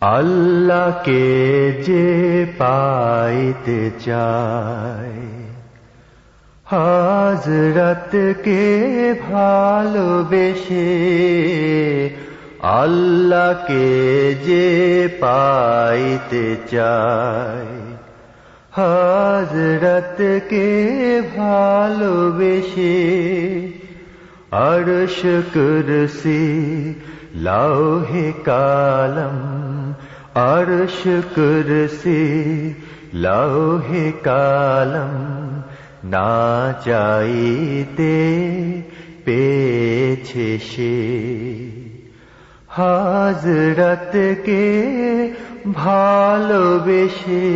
আল্লাহকে যে পাইতে চায়। হাজরতকে ভালোবেসে আল্লাহকে যে পাইতে চায়। হাজরতকে ভালোবেসে আরশ কুরসি লৌহে কালম আরশ কুরসি লৌহে কালম না চাইতে পেয়েছে সে। হাজরতকে ভালোবেসে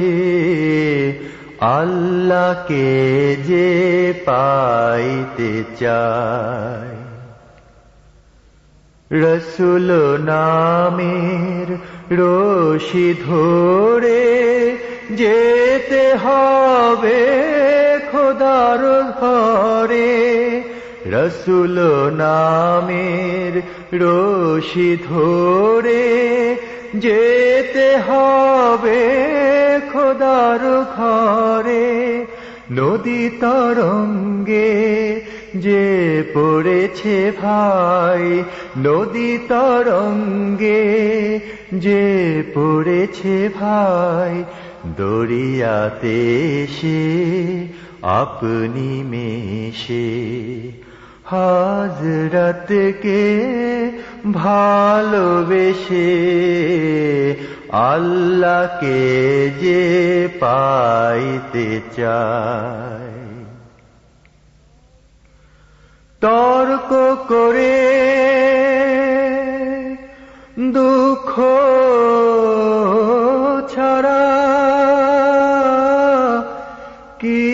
আল্লাহকে যে পাইতে চায়। রসুল নামের রশি ধরে যেতে হবে খোদার ঘরে। রসুল নামের রশি ধরে যেতে হবে খোদার ঘরে। নদী তরঙ্গে যে পড়েছে ভাই নদী তরঙ্গে, যে পড়েছে ভাই দরিয়াতে সে আপনি মেশে। হাজরতকে ভালোবেসে আল্লাহকে যে পাইতে চায়। তর্ক করে দুঃখ ছাড়া কি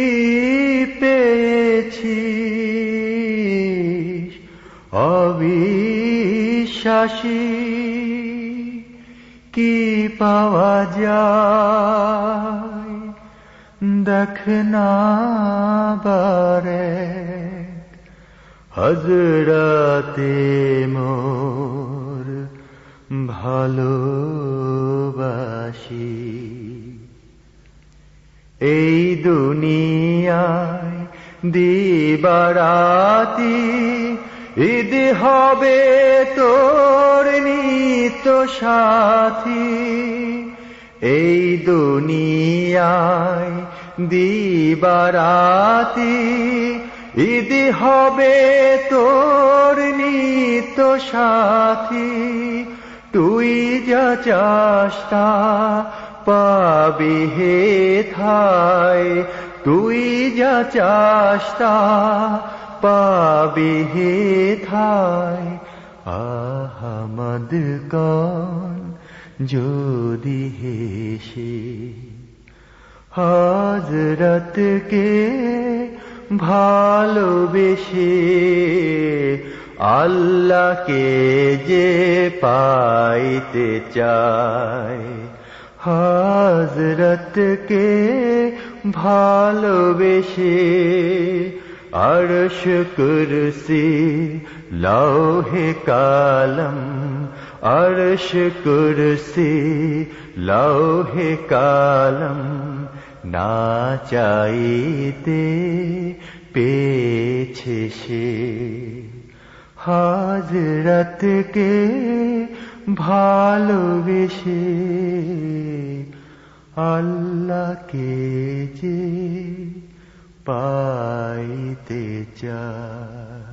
পেয়েছি অবিশ্বাসী কি পাওয়া যায়? দেখ না বারে হজরতে মোর ভালোবাসি। এই দুনিয়ায় দিবারাতি ঈদ হবে তোর নিত সাথী। এই দুনিয়ায় দিবারাতি ঈদ হবে তোর নিত সাথী। তুই যা চাস্তা পাবি হে থায় তুই যা চাস্তা পাবি হে থায় আহমদ কন যদি হেসে হাজরতকে ভালোবেসে আল্লাহকে যে পাইতে চায়। হাজরতকে ভালোবেসে আরশ কুরসি লৌহে কালম। আরশ কুরসি লৌহে কালম। না চাইতে পেয়েছে সে। হাজরতকে ভালোবেসে আল্লাহকে যে পাইতে চায়।